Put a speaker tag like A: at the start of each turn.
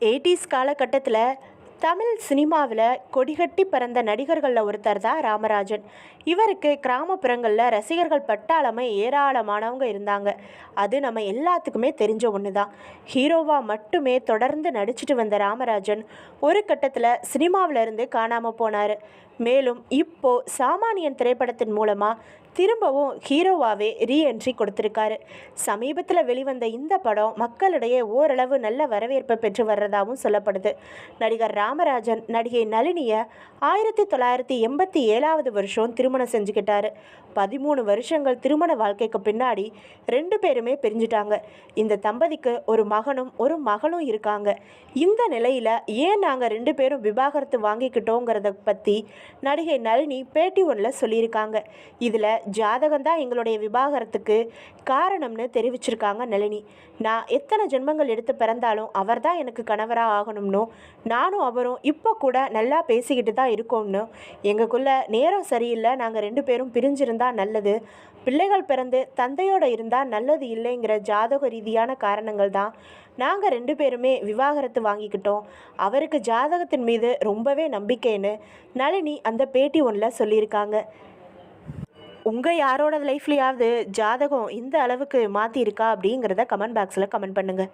A: Eighties காலகட்டத்தில் தமிழ் சினிமாவில் கொடிகட்டி பறந்த நடிகர்களில் ஒருத்தர் தான் ராமராஜன். இவருக்கு கிராமப்புறங்களில் ரசிகர்கள் பட்டாளமே ஏராளமானவங்க இருந்தாங்க. அது நம்ம எல்லாத்துக்குமே தெரிஞ்ச ஒன்று தான் ஹீரோவாக மட்டுமே தொடர்ந்து நடிச்சிட்டு வந்த ராமராஜன் ஒரு கட்டத்தில் சினிமாவில் இருந்து காணாமல் போனார். மேலும் இப்போ சாமானியன் திரைப்படத்தின் மூலமாக திரும்பவும் ஹீரோவாகவே ரீஎன்ட்ரி கொடுத்துருக்காரு. சமீபத்தில் வெளிவந்த இந்த படம் மக்களிடையே ஓரளவு நல்ல வரவேற்பை பெற்று வர்றதாகவும் சொல்லப்படுது. நடிகர் ராமராஜன் நடிகை நளினியை ஆயிரத்தி தொள்ளாயிரத்தி எண்பத்தி ஏழாவது வருஷம் திருமணம் செஞ்சுக்கிட்டாரு. பதிமூணு வருஷங்கள் திருமண வாழ்க்கைக்கு பின்னாடி ரெண்டு பேருமே பிரிஞ்சுட்டாங்க. இந்த தம்பதிக்கு ஒரு மகனும் ஒரு மகளும் இருக்காங்க. இந்த நிலையில் ஏன் நாங்கள் ரெண்டு பேரும் விவாகரத்து வாங்கிக்கிட்டோங்கிறத பற்றி நடிகை நளினி பேட்டி ஒன்றில் சொல்லியிருக்காங்க. இதில் ஜாதகம் தான் எங்களுடைய விவாகரத்துக்கு காரணம்னு தெரிவிச்சிருக்காங்க நளினி. நான் எத்தனை ஜென்மங்கள் எடுத்து பிறந்தாலும் அவர் தான் எனக்கு கணவராக ஆகணும்னும் நானும் அவரும் இப்போ கூட நல்லா பேசிக்கிட்டு தான் இருக்கோம்னு எங்களுக்குள்ளே நேரம் சரியில்லை. நாங்கள் ரெண்டு பேரும் பிரிஞ்சிருந்தா நல்லது. பிள்ளைகள் பிறந்து தந்தையோடு இருந்தால் நல்லது இல்லைங்கிற ஜாதக ரீதியான காரணங்கள் தான் நாங்கள் ரெண்டு பேருமே விவாகரத்து வாங்கிக்கிட்டோம். அவருக்கு ஜாதகத்தின் மீது ரொம்பவே நம்பிக்கைன்னு நளினி அந்த பேட்டி ஒன்றில் சொல்லியிருக்காங்க. உங்கள் யாரோட லைஃப்லையாவது ஜாதகம் இந்த அளவுக்கு மாற்றிருக்கா அப்படிங்கிறத கமெண்ட் பாக்ஸில் கமெண்ட் பண்ணுங்கள்